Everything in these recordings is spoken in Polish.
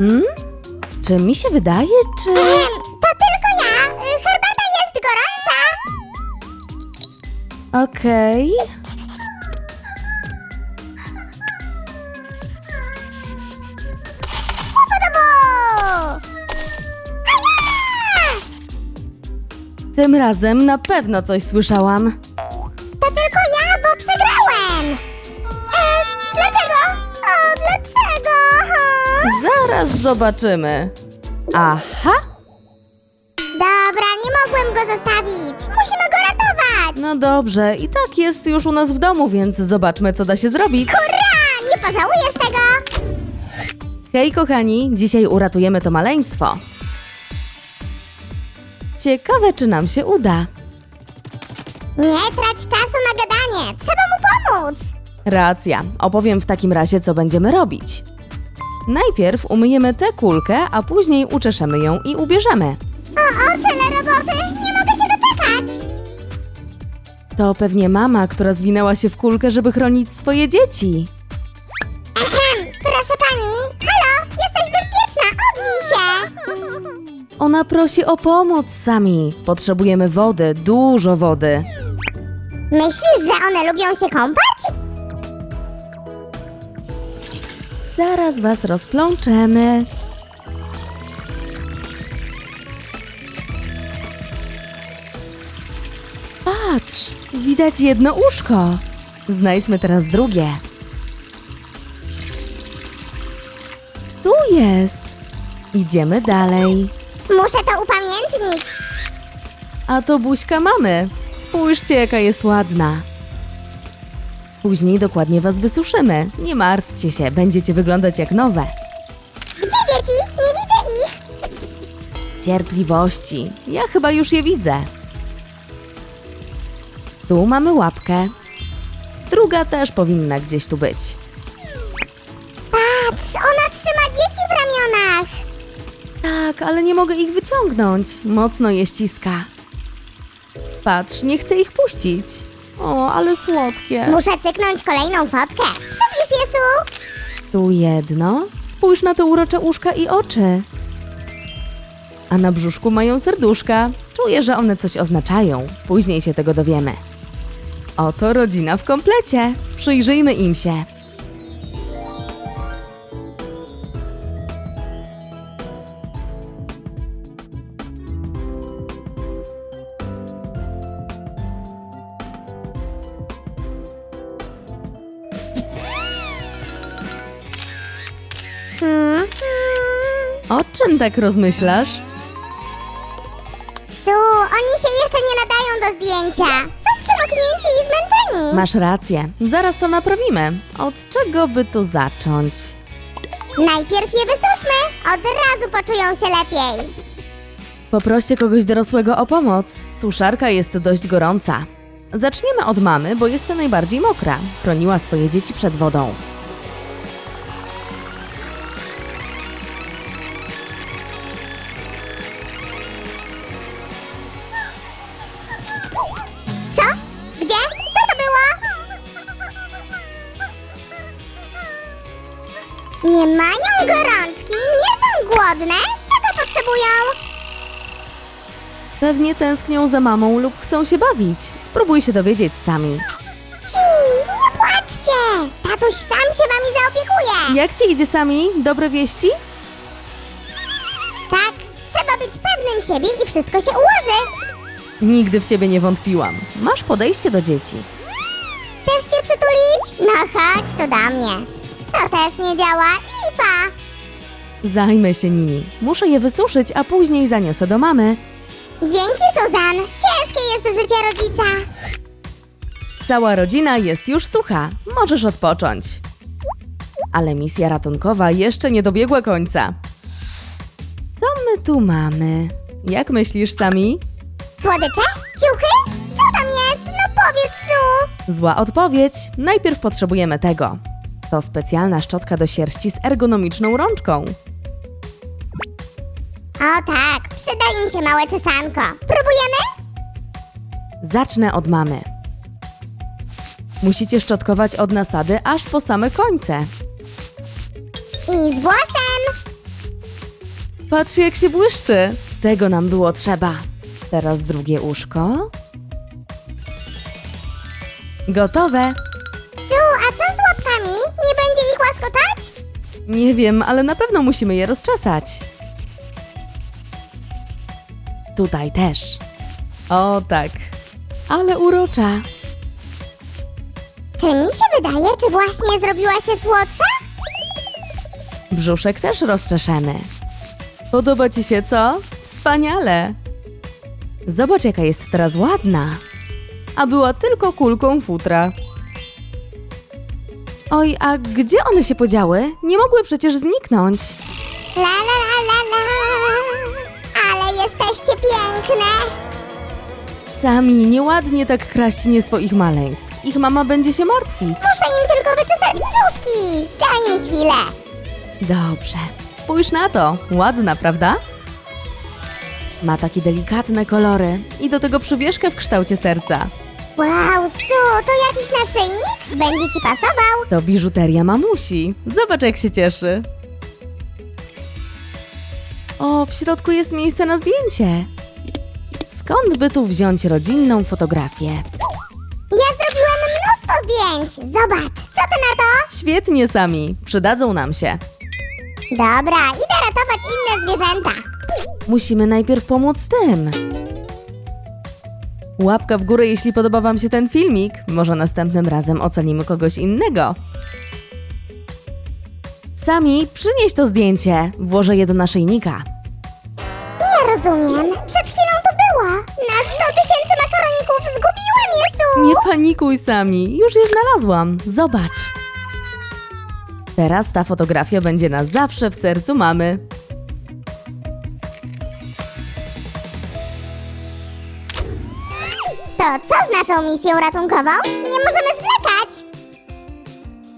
Hmm? Czy mi się wydaje, czy... Ehem, to tylko ja. Y, Herbata jest gorąca. Okej. Podobo! Tym razem na pewno coś słyszałam. Zobaczymy. Aha! Dobra, nie mogłem go zostawić. Musimy go ratować. No dobrze, i tak jest już u nas w domu, więc zobaczmy, co da się zrobić. Hurra! Nie pożałujesz tego. Hej, kochani, dzisiaj uratujemy to maleństwo. Ciekawe, czy nam się uda. Nie trać czasu na gadanie. Trzeba mu pomóc. Racja, opowiem w takim razie, co będziemy robić. Najpierw umyjemy tę kulkę, a później uczeszemy ją i ubierzemy. O, o, tyle roboty. Nie mogę się doczekać. To pewnie mama, która zwinęła się w kulkę, żeby chronić swoje dzieci. Ehem, proszę pani. Halo, jesteś bezpieczna. Odwij się. Ona prosi o pomoc sami. Potrzebujemy wody, dużo wody. Myślisz, że one lubią się kąpać? Zaraz was rozplączemy. Patrz, widać jedno uszko. Znajdźmy teraz drugie. Tu jest. Idziemy dalej. Muszę to upamiętnić. A to buźka mamy. Spójrzcie, jaka jest ładna. Później dokładnie was wysuszymy. Nie martwcie się, będziecie wyglądać jak nowe. Gdzie dzieci? Nie widzę ich. Cierpliwości. Ja chyba już je widzę. Tu mamy łapkę. Druga też powinna gdzieś tu być. Patrz, ona trzyma dzieci w ramionach. Tak, ale nie mogę ich wyciągnąć. Mocno je ściska. Patrz, nie chcę ich puścić. O, ale słodkie. Muszę cyknąć kolejną fotkę. Przybliż Jesu. Tu jedno. Spójrz na te urocze uszka i oczy. A na brzuszku mają serduszka. Czuję, że one coś oznaczają. Później się tego dowiemy. Oto rodzina w komplecie. Przyjrzyjmy im się. O czym tak rozmyślasz? Su, oni się jeszcze nie nadają do zdjęcia. Są przemoknięci i zmęczeni. Masz rację. Zaraz to naprawimy. Od czego by tu zacząć? Najpierw je wysuszmy. Od razu poczują się lepiej. Poproście kogoś dorosłego o pomoc. Suszarka jest dość gorąca. Zaczniemy od mamy, bo jest najbardziej mokra. Chroniła swoje dzieci przed wodą. Pewnie tęsknią za mamą lub chcą się bawić. Spróbuj się dowiedzieć sami. Ci, nie płaczcie. Tatuś sam się wami zaopiekuje. Jak ci idzie sami? Dobre wieści? Tak, trzeba być pewnym siebie i wszystko się ułoży. Nigdy w ciebie nie wątpiłam. Masz podejście do dzieci. Też cię przytulić? No chodź tu do mnie. To też nie działa. Lipa. Zajmę się nimi. Muszę je wysuszyć, a później zaniosę do mamy. Dzięki, Suzan. Ciężkie jest życie rodzica. Cała rodzina jest już sucha. Możesz odpocząć. Ale misja ratunkowa jeszcze nie dobiegła końca. Co my tu mamy? Jak myślisz, Sami? Słodycze? Ciuchy? Co tam jest? No powiedz, Su. Zła odpowiedź. Najpierw potrzebujemy tego. To specjalna szczotka do sierści z ergonomiczną rączką. O tak, przyda im się małe czesanko. Próbujemy? Zacznę od mamy. Musicie szczotkować od nasady aż po same końce. I z włosem. Patrz jak się błyszczy. Tego nam było trzeba. Teraz drugie uszko. Gotowe. Su, a co z łapkami? Nie będzie ich łaskotać? Nie wiem, ale na pewno musimy je rozczesać. Tutaj też. O tak. Ale urocza. Czy mi się wydaje, czy właśnie zrobiła się słodsza? Brzuszek też rozczeszemy. Podoba ci się, co? Wspaniale! Zobacz, jaka jest teraz ładna. A była tylko kulką futra. Oj, a gdzie one się podziały? Nie mogły przecież zniknąć. La la la la la. Jesteście piękne. Sami nieładnie tak kraść nie swoich maleństw. Ich mama będzie się martwić. Muszę im tylko wyczesać brzuszki. Daj mi chwilę. Dobrze. Spójrz na to. Ładna, prawda? Ma takie delikatne kolory i do tego przywieszkę w kształcie serca. Wow, Su, to jakiś naszyjnik? Będzie ci pasował? To biżuteria mamusi. Zobacz, jak się cieszy. O, w środku jest miejsce na zdjęcie. Skąd by tu wziąć rodzinną fotografię? Ja zrobiłam mnóstwo zdjęć. Zobacz, co ty na to? Świetnie, sami. Przydadzą nam się. Dobra, idę ratować inne zwierzęta. Musimy najpierw pomóc tym. Łapka w górę, jeśli podoba Wam się ten filmik. Może następnym razem ocenimy kogoś innego. Sami, przynieś to zdjęcie. Włożę je do naszyjnika. Nie rozumiem. Przed chwilą to było. Na 100 tysięcy makaroników zgubiłem je. Nie panikuj sami, już je znalazłam. Zobacz. Teraz ta fotografia będzie na zawsze w sercu mamy. To co z naszą misją ratunkową? Nie możemy zwlekać.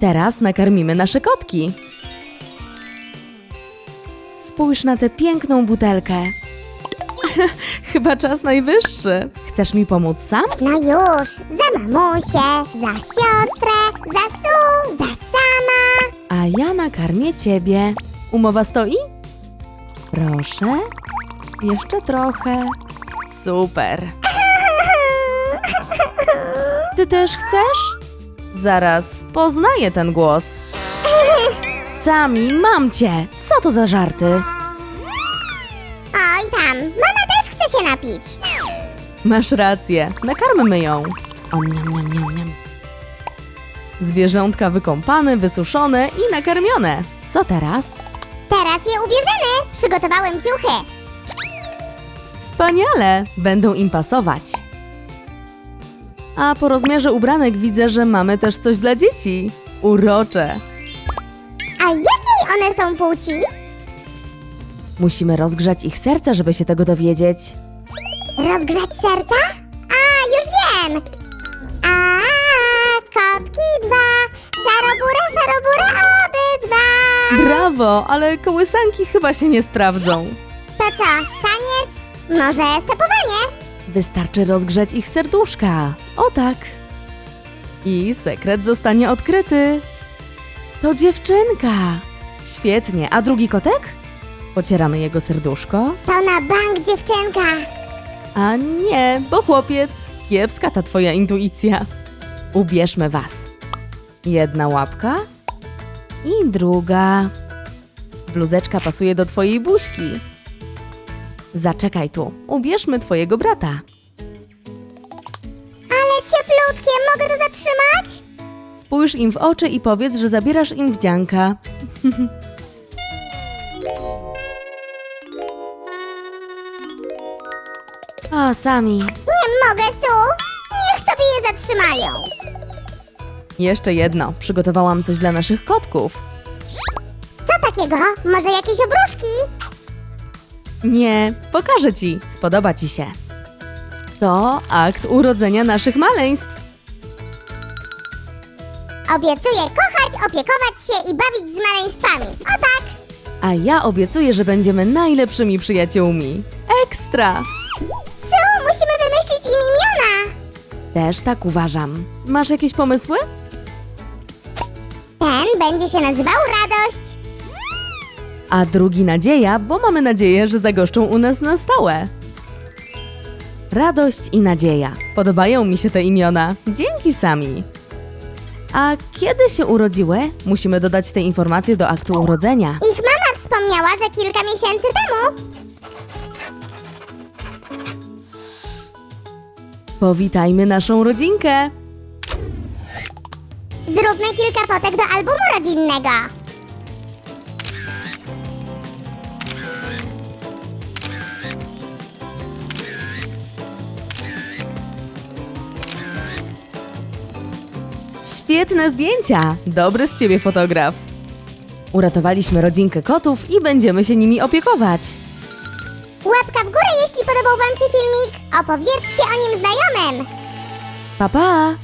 Teraz nakarmimy nasze kotki. Spójrz na tę piękną butelkę. Chyba czas najwyższy. Chcesz mi pomóc sam? No już, za mamusię, za siostrę, za Su, za sama. A ja nakarmię ciebie. Umowa stoi? Proszę. Jeszcze trochę. Super. Ty też chcesz? Zaraz poznaję ten głos. Sami, mam cię. Co to za żarty? Oj tam, mama też chce się napić. Masz rację. Nakarmmy ją. Om, niam, niam, niam, niam. Zwierzątka wykąpane, wysuszone i nakarmione. Co teraz? Teraz je ubierzemy. Przygotowałem ciuchy. Wspaniale! Będą im pasować. A po rozmiarze ubranek widzę, że mamy też coś dla dzieci. Urocze. A jakiej one są płci? Musimy rozgrzać ich serca, żeby się tego dowiedzieć. Rozgrzać serca? A, już wiem! A, kotki dwa, szarobura, szarobura, obydwa! Brawo, ale kołysanki chyba się nie sprawdzą. To co, taniec? Może stepowanie? Wystarczy rozgrzać ich serduszka. O tak. I sekret zostanie odkryty. To dziewczynka. Świetnie. A drugi kotek? Pocieramy jego serduszko. To na bank dziewczynka. A nie, bo chłopiec. Kiepska ta twoja intuicja. Ubierzmy was. Jedna łapka i druga. Bluzeczka pasuje do twojej buźki. Zaczekaj tu. Ubierzmy twojego brata. Ale cieplutkie, mogę to zatrzymać? Spójrz im w oczy i powiedz, że zabierasz im wdzianka. o, sami. Nie mogę, Su! Niech sobie je zatrzymają. Jeszcze jedno. Przygotowałam coś dla naszych kotków. Co takiego? Może jakieś obruszki? Nie, pokażę ci. Spodoba ci się. To akt urodzenia naszych maleństw. Obiecuję kochać, opiekować się i bawić z maleństwami. O tak! A ja obiecuję, że będziemy najlepszymi przyjaciółmi. Ekstra! Su, musimy wymyślić im imiona. Też tak uważam. Masz jakieś pomysły? Ten będzie się nazywał Radość. a drugi nadzieja, bo mamy nadzieję, że zagoszczą u nas na stałe. Radość i nadzieja. Podobają mi się te imiona. Dzięki sami. A kiedy się urodziły? Musimy dodać te informacje do aktu urodzenia. Ich mama wspomniała, że kilka miesięcy temu. Powitajmy naszą rodzinkę. Zróbmy kilka fotek do albumu rodzinnego. Świetne zdjęcia! Dobry z ciebie fotograf! Uratowaliśmy rodzinkę kotów i będziemy się nimi opiekować. Łapka w górę, jeśli podobał Wam się filmik. Opowiedzcie o nim znajomym. Pa, pa!